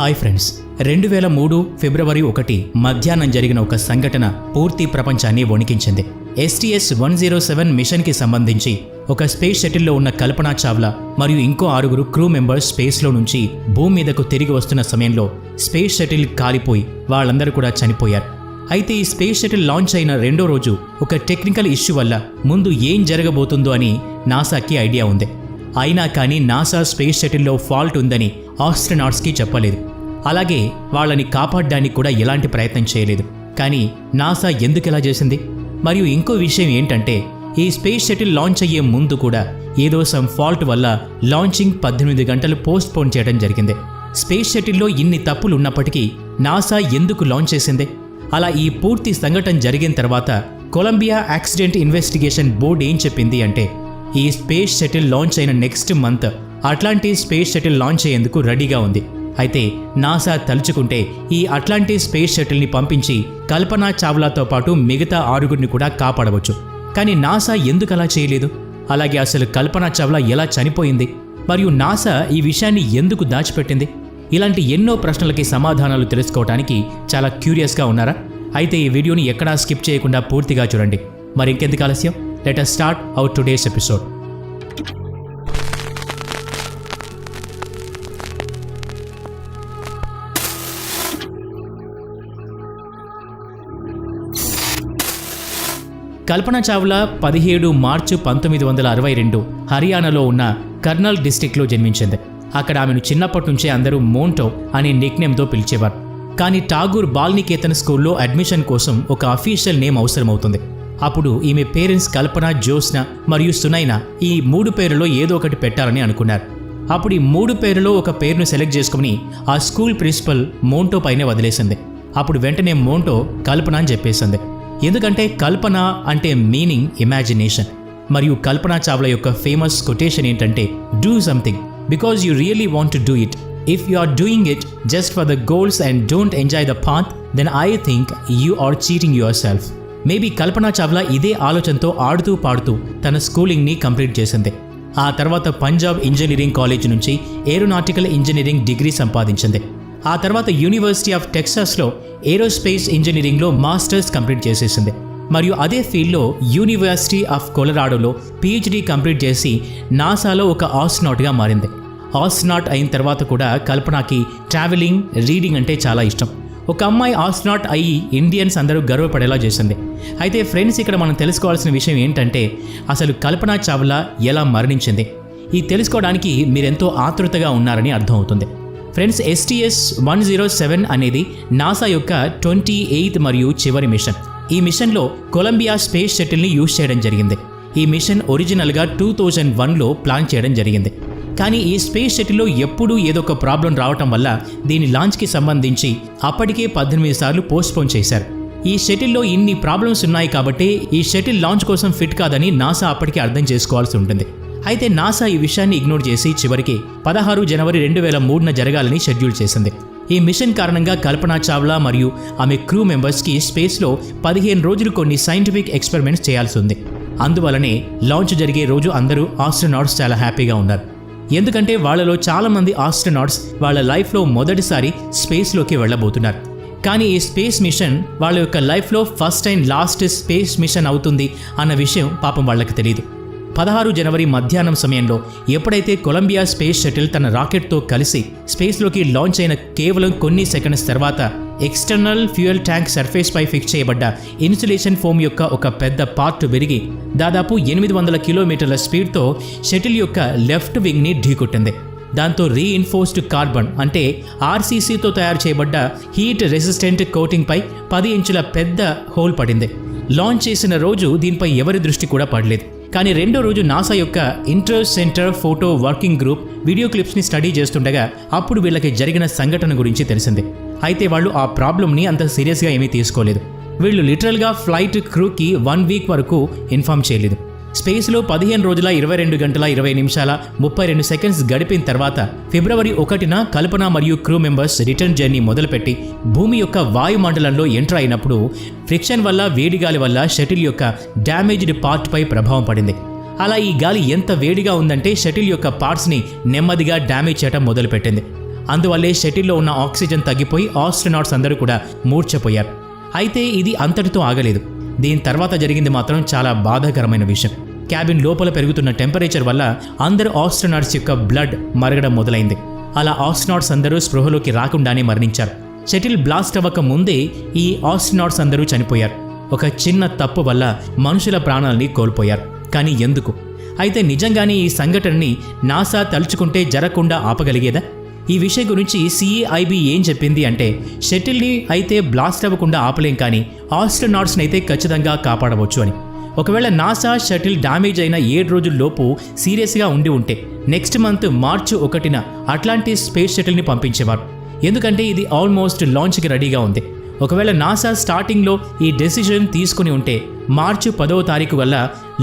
Hi friends రెండు వేల మూడు ఫిబ్రవరి ఒకటి మధ్యాహ్నం జరిగిన ఒక సంఘటన పూర్తి ప్రపంచాన్ని వణికించింది. ఎస్టీఎస్ వన్ జీరో సెవెన్ మిషన్కి సంబంధించి ఒక స్పేస్ షటిల్లో ఉన్న కల్పనా చావ్లా మరియు ఇంకో ఆరుగురు క్రూ మెంబర్స్ స్పేస్లో నుంచి భూమి మీదకు తిరిగి వస్తున్న సమయంలో స్పేస్ షటిల్ కాలిపోయి వాళ్ళందరూ కూడా చనిపోయారు. అయితే ఈ స్పేస్ షటిల్ లాంచ్ అయిన రెండో రోజు ఒక టెక్నికల్ ఇష్యూ వల్ల ముందు ఏం జరగబోతుందో అని నాసాకి ఐడియా ఉంది. అయినా కానీ నాసా స్పేస్ షటిల్లో ఫాల్ట్ ఉందని ఆస్ట్రనాట్స్కి చెప్పలేదు. అలాగే వాళ్ళని కాపాడడానికి కూడా ఎలాంటి ప్రయత్నం చేయలేదు. కానీ నాసా ఎందుకు ఇలా చేసింది? మరియు ఇంకో విషయం ఏంటంటే ఈ స్పేస్ షటిల్ లాంచ్ అయ్యే ముందు కూడా ఏదో సమ్ ఫాల్ట్ వల్ల లాంచింగ్ పద్దెనిమిది గంటలు పోస్ట్ పోన్ చేయడం జరిగింది. స్పేస్ షటిల్లో ఇన్ని తప్పులు ఉన్నప్పటికీ నాసా ఎందుకు లాంచ్ చేసింది? అలా ఈ పూర్తి సంఘటన జరిగిన తర్వాత కొలంబియా యాక్సిడెంట్ ఇన్వెస్టిగేషన్ బోర్డు ఏం చెప్పింది అంటే ఈ స్పేస్ షటిల్ లాంచ్ అయిన next month Atlantis space shuttle launch అయ్యేందుకు రెడీగా ఉంది. అయితే నాసా తలుచుకుంటే ఈ అట్లాంటిస్ స్పేస్ షటిల్ని పంపించి కల్పనా చావ్లాతో పాటు మిగతా ఆరుగురిని కూడా కాపాడవచ్చు. కానీ నాసా ఎందుకు అలా చేయలేదు? అలాగే అసలు కల్పనా చావ్లా ఎలా చనిపోయింది? మరియు నాసా ఈ విషయాన్ని ఎందుకు దాచిపెట్టింది? ఇలాంటి ఎన్నో ప్రశ్నలకి సమాధానాలు తెలుసుకోవడానికి చాలా క్యూరియస్గా ఉన్నారా? అయితే ఈ వీడియోని ఎక్కడా స్కిప్ చేయకుండా పూర్తిగా చూడండి. మరి ఇంకెందుకు ఆలస్యం? Let us start out today's episode Kalpana Chawla పదిహేడు మార్చి పంతొమ్మిది వందల అరవై రెండు హర్యానాలో ఉన్న కర్నల్ డిస్టిక్లో జన్మించింది. అక్కడ ఆమెను చిన్నప్పటి నుంచే అందరూ మోంటో అనే నిక్నేమ్తో పిలిచేవారు. కానీ ఠాగూర్ బాల్నికేతన్ స్కూల్లో అడ్మిషన్ కోసం ఒక అఫీషియల్ నేమ్ అవసరమవుతుంది. అప్పుడు ఈమె పేరెంట్స్ కల్పన జ్యోత్స్న మరియు సునైన ఈ మూడు పేరులో ఏదో ఒకటి పెట్టాలని అనుకున్నారు. అప్పుడు ఈ మూడు పేరులో ఒక పేరును సెలెక్ట్ చేసుకుని ఆ స్కూల్ ప్రిన్సిపల్ మోంటో పైనే వదిలేసింది. అప్పుడు వెంటనే మోంటో కల్పన అని చెప్పేసింది. ఎందుకంటే కల్పన అంటే మీనింగ్ ఇమాజినేషన్ మరియు కల్పనా చావ్లా యొక్క ఫేమస్ కొటేషన్ ఏంటంటే do something because you really want to do it if you are doing it just for the goals and don't enjoy the path then I think you are cheating yourself maybe Kalpana Chawla ఇదే ఆలోచనతో ఆడుతూ పాడుతూ తన స్కూలింగ్ని complete చేసింది. ఆ తర్వాత Punjab engineering college నుంచి aeronautical engineering degree సంపాదించింది. ఆ తర్వాత యూనివర్సిటీ ఆఫ్ టెక్సాస్లో ఏరోస్పేస్ ఇంజనీరింగ్లో మాస్టర్స్ కంప్లీట్ చేసేసింది. మరియు అదే ఫీల్డ్లో యూనివర్సిటీ ఆఫ్ కొలరాడోలో పీహెచ్డీ కంప్లీట్ చేసి నాసాలో ఒక ఆస్ట్నాట్గా మారింది. ఆస్ట్నాట్ అయిన తర్వాత కూడా కల్పనకి ట్రావెలింగ్ రీడింగ్ అంటే చాలా ఇష్టం. ఒక అమ్మాయి ఆస్ట్నాట్ అయ్యి ఇండియన్స్ అందరూ గర్వపడేలా చేసింది. అయితే ఫ్రెండ్స్ ఇక్కడ మనం తెలుసుకోవాల్సిన విషయం ఏంటంటే అసలు కల్పనా చావ్లా ఎలా మరణించింది? ఈ తెలుసుకోవడానికి మీరెంతో ఆతృతగా ఉన్నారని అర్థమవుతుంది. Friends STS one zero seven అనేది నాసా యొక్క ట్వంటీ ఎయిత్ మరియు చివరి మిషన్. ఈ మిషన్లో కొలంబియా స్పేస్ షటిల్ని యూజ్ చేయడం జరిగింది. ఈ మిషన్ ఒరిజినల్గా టూ థౌజండ్ వన్లో ప్లాన్ చేయడం జరిగింది. కానీ ఈ స్పేస్ షటిల్లో ఎప్పుడూ ఏదో ఒక ప్రాబ్లం రావటం వల్ల దీని లాంచ్కి సంబంధించి అప్పటికే పద్దెనిమిది సార్లు పోస్ట్పోన్ చేశారు. ఈ షటిల్లో ఇన్ని ప్రాబ్లమ్స్ ఉన్నాయి కాబట్టి ఈ షటిల్ లాంచ్ కోసం ఫిట్ కాదని నాసా అప్పటికే అర్థం చేసుకోవాల్సి ఉంటుంది. అయితే నాసా ఈ విషయాన్ని ఇగ్నోర్ చేసి చివరికి పదహారు జనవరి రెండు వేల మూడున జరగాలని షెడ్యూల్ చేసింది. ఈ మిషన్ కారణంగా కల్పనా చావ్లా మరియు ఆమె క్రూ మెంబర్స్కి స్పేస్లో పదిహేను రోజులు కొన్ని సైంటిఫిక్ ఎక్స్పెరిమెంట్స్ చేయాల్సి ఉంది. అందువలనే లాంచ్ జరిగే రోజు అందరూ ఆస్ట్రోనాట్స్ చాలా హ్యాపీగా ఉన్నారు. ఎందుకంటే వాళ్ళలో చాలామంది ఆస్ట్రోనాట్స్ వాళ్ళ లైఫ్లో మొదటిసారి స్పేస్లోకి వెళ్ళబోతున్నారు. కానీ ఈ స్పేస్ మిషన్ వాళ్ళ యొక్క లైఫ్లో first and last space mission అవుతుంది అన్న విషయం పాపం వాళ్ళకి తెలియదు పదహారు జనవరి మధ్యాహ్నం సమయంలో ఎప్పుడైతే కొలంబియా స్పేస్ షటిల్ తన రాకెట్తో కలిసి స్పేస్లోకి లాంచ్ అయిన కేవలం కొన్ని సెకండ్స్ తర్వాత ఎక్స్టర్నల్ ఫ్యూయల్ ట్యాంక్ సర్ఫేస్ పై ఫిక్స్ చేయబడ్డ ఇన్సులేషన్ ఫోమ్ యొక్క ఒక పెద్ద పార్ట్ విరిగి దాదాపు ఎనిమిది వందల కిలోమీటర్ల స్పీడ్తో షటిల్ యొక్క లెఫ్ట్ వింగ్ని ఢీకొట్టింది. దాంతో రీఇన్ఫోర్స్డ్ కార్బన్ అంటే ఆర్సీసీతో తయారు చేయబడ్డ హీట్ రెసిస్టెంట్ కోటింగ్పై పది ఇంచుల పెద్ద హోల్ పడింది. లాంచ్ చేసిన రోజు దీనిపై ఎవరి దృష్టి కూడా పడలేదు. కానీ రెండో రోజు నాసా యొక్క inter center photo working group video క్లిప్స్ని study చేస్తుండగా అప్పుడు వీళ్ళకి జరిగిన సంఘటన గురించి తెలిసింది. అయితే వాళ్ళు ఆ ప్రాబ్లమ్ని అంత సీరియస్గా ఏమీ తీసుకోలేదు. వీళ్ళు లిటరల్గా ఫ్లైట్ క్రూకి వన్ వీక్ వరకు ఇన్ఫామ్ చేయలేదు. స్పేస్లో పదిహేను రోజుల ఇరవై రెండు గంటల ఇరవై నిమిషాల ముప్పై రెండు సెకండ్స్ గడిపిన తర్వాత ఫిబ్రవరి ఒకటిన కల్పన మరియు క్రూ మెంబర్స్ రిటర్న్ జర్నీ మొదలుపెట్టి భూమి యొక్క వాయుమండలంలో ఎంటర్ అయినప్పుడు ఫ్రిక్షన్ వల్ల వేడి గాలి వల్ల షటిల్ యొక్క డ్యామేజ్డ్ పార్ట్పై ప్రభావం పడింది. అలా ఈ గాలి ఎంత వేడిగా ఉందంటే షటిల్ యొక్క పార్ట్స్ని నెమ్మదిగా డ్యామేజ్ చేయడం మొదలుపెట్టింది. అందువల్లే షటిల్లో ఉన్న ఆక్సిజన్ తగ్గిపోయి ఆస్ట్రనాట్స్ అందరూ కూడా మూర్చపోయారు అయితే ఇది అంతటితో ఆగలేదు. దీని తర్వాత జరిగింది మాత్రం చాలా బాధాకరమైన విషయం. క్యాబిన్ లోపల పెరుగుతున్న టెంపరేచర్ వల్ల అందరు ఆస్ట్రోనాట్స్ యొక్క బ్లడ్ మరగడం మొదలైంది. అలా ఆస్ట్రోనాట్స్ అందరూ స్పృహలోకి రాకుండానే మరణించారు. షటిల్ బ్లాస్ట్ అవ్వక ముందే ఈ ఆస్ట్రోనాట్స్ అందరూ చనిపోయారు. ఒక చిన్న తప్పు వల్ల మనుషుల ప్రాణాలని కోల్పోయారు. కానీ ఎందుకు? అయితే నిజంగానే ఈ సంఘటనని నాసా తలుచుకుంటే జరగకుండా ఆపగలిగేదా? ఈ విషయం గురించి సిఐబి ఏం చెప్పింది అంటే షటిల్ని అయితే బ్లాస్ట్ అవ్వకుండా ఆపలేం కానీ ఆస్ట్రోనాట్స్ని అయితే ఖచ్చితంగా కాపాడవచ్చు అని. ఒకవేళ నాసా షటిల్ డ్యామేజ్ అయిన ఏడు రోజుల్లోపు సీరియస్గా ఉండి ఉంటే నెక్స్ట్ మంత్ మార్చి ఒకటిన అట్లాంటిస్ స్పేస్ షటిల్ని పంపించేవారు. ఎందుకంటే ఇది ఆల్మోస్ట్ లాంచ్కి రెడీగా ఉంది. ఒకవేళ నాసా స్టార్టింగ్లో ఈ డెసిషన్ తీసుకుని ఉంటే మార్చి పదవ తారీఖు వల్ల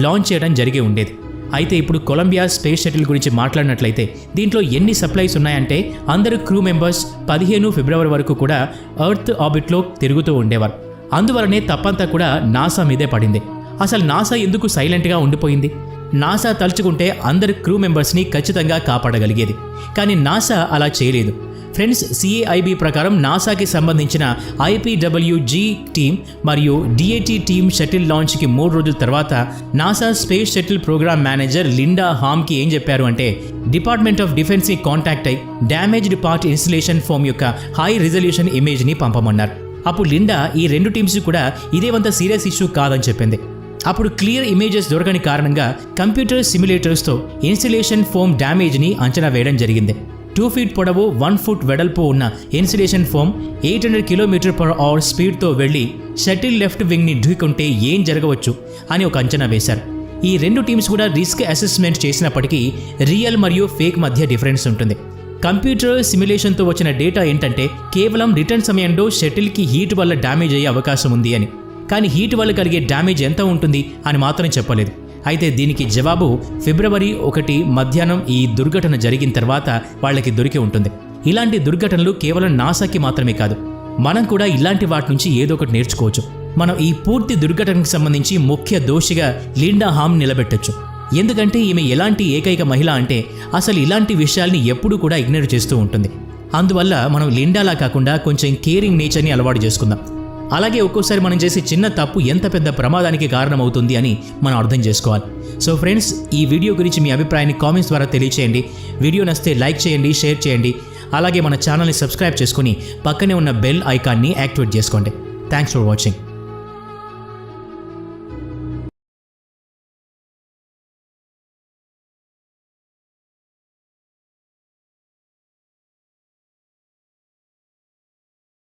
లాంచ్ చేయడం జరిగి ఉండేది. అయితే ఇప్పుడు కొలంబియా స్పేస్ షటిల్ గురించి మాట్లాడినట్లయితే దీంట్లో ఎన్ని సప్లైస్ ఉన్నాయంటే అందరు క్రూ మెంబర్స్ పదిహేను ఫిబ్రవరి వరకు కూడా ఎర్త్ ఆర్బిట్లో తిరుగుతూ ఉండేవారు. అందువలనే తప్పంతా కూడా నాసా మీదే పడింది. అసలు నాసా ఎందుకు సైలెంట్గా ఉండిపోయింది? నాసా తలుచుకుంటే అందరి క్రూ మెంబర్స్ని ఖచ్చితంగా కాపాడగలిగేది. కానీ నాసా అలా చేయలేదు. ఫ్రెండ్స్ సిఏఐబి ప్రకారం నాసాకి సంబంధించిన ఐపీడబ్ల్యూజీ టీం మరియు డిఏటి టీం షటిల్ లాంచ్కి మూడు రోజుల తర్వాత NASA space shuttle program manager Linda హామ్కి ఏం చెప్పారు అంటే డిపార్ట్మెంట్ ఆఫ్ డిఫెన్స్ని కాంటాక్ట్ అయి డ్యామేజ్డ్ పార్ట్ ఇన్స్టలేషన్ ఫోమ్ యొక్క హై రిజల్యూషన్ ఇమేజ్ని పంపమన్నారు. అప్పుడు లిండా ఈ రెండు టీమ్స్ కూడా ఇదేవంత సీరియస్ ఇష్యూ కాదని చెప్పింది. అప్పుడు క్లియర్ ఇమేజెస్ దొరకని కారణంగా కంప్యూటర్ సిమ్యులేటర్స్తో ఇన్సులేషన్ ఫోమ్ డ్యామేజ్ని అంచనా వేయడం జరిగింది. టూ ఫీట్ పొడవు వన్ ఫుట్ వెడల్పు ఉన్న insulation foam eight hundred kilometre per hour స్పీడ్తో వెళ్ళి షటిల్ లెఫ్ట్ వింగ్ని ఢీకుంటే ఏం జరగవచ్చు అని ఒక అంచనా వేశారు. ఈ రెండు టీమ్స్ కూడా రిస్క్ అసెస్మెంట్ చేసినప్పటికీ రియల్ మరియు ఫేక్ మధ్య డిఫరెన్స్ ఉంటుంది. కంప్యూటర్ సిమ్యులేషన్తో వచ్చిన డేటా ఏంటంటే కేవలం రిటర్న్ సమయంలో షటిల్కి హీట్ వల్ల డ్యామేజ్ అయ్యే అవకాశం ఉంది అని. కానీ హీట్ వల్ల కలిగే డ్యామేజ్ ఎంత ఉంటుంది అని మాత్రం చెప్పలేదు. అయితే దీనికి జవాబు ఫిబ్రవరి ఒకటి మధ్యాహ్నం ఈ దుర్ఘటన జరిగిన తర్వాత వాళ్ళకి దొరికి ఉంటుంది. ఇలాంటి దుర్ఘటనలు కేవలం నాసాకి మాత్రమే కాదు మనం కూడా ఇలాంటి వాటి నుంచి ఏదో ఒకటి నేర్చుకోవచ్చు. మనం ఈ పూర్తి దుర్ఘటనకు సంబంధించి ముఖ్య దోషిగా లిండా హామ్ నిలబెట్టొచ్చు. ఎందుకంటే ఈమె ఎలాంటి ఏకైక మహిళ అంటే అసలు ఇలాంటి విషయాల్ని ఎప్పుడూ కూడా ఇగ్నోర్ చేస్తూ ఉంటుంది. అందువల్ల మనం లిండాలా కాకుండా కొంచెం కేరింగ్ నేచర్ని అలవాటు చేసుకుందాం. అలాగే ఒక్కోసారి మనం చేసే చిన్న తప్పు ఎంత పెద్ద ప్రమాదానికి కారణమవుతుంది అని మనం అర్థం చేసుకోవాలి. సో ఫ్రెండ్స్ ఈ వీడియో గురించి మీ అభిప్రాయాన్ని కామెంట్స్ ద్వారా తెలియచేయండి. వీడియో నచ్చితే లైక్ చేయండి షేర్ చేయండి. అలాగే మన ఛానల్ని సబ్స్క్రైబ్ చేసుకుని పక్కనే ఉన్న బెల్ ఐకాన్ని యాక్టివేట్ చేసుకోండి. Thanks for watching.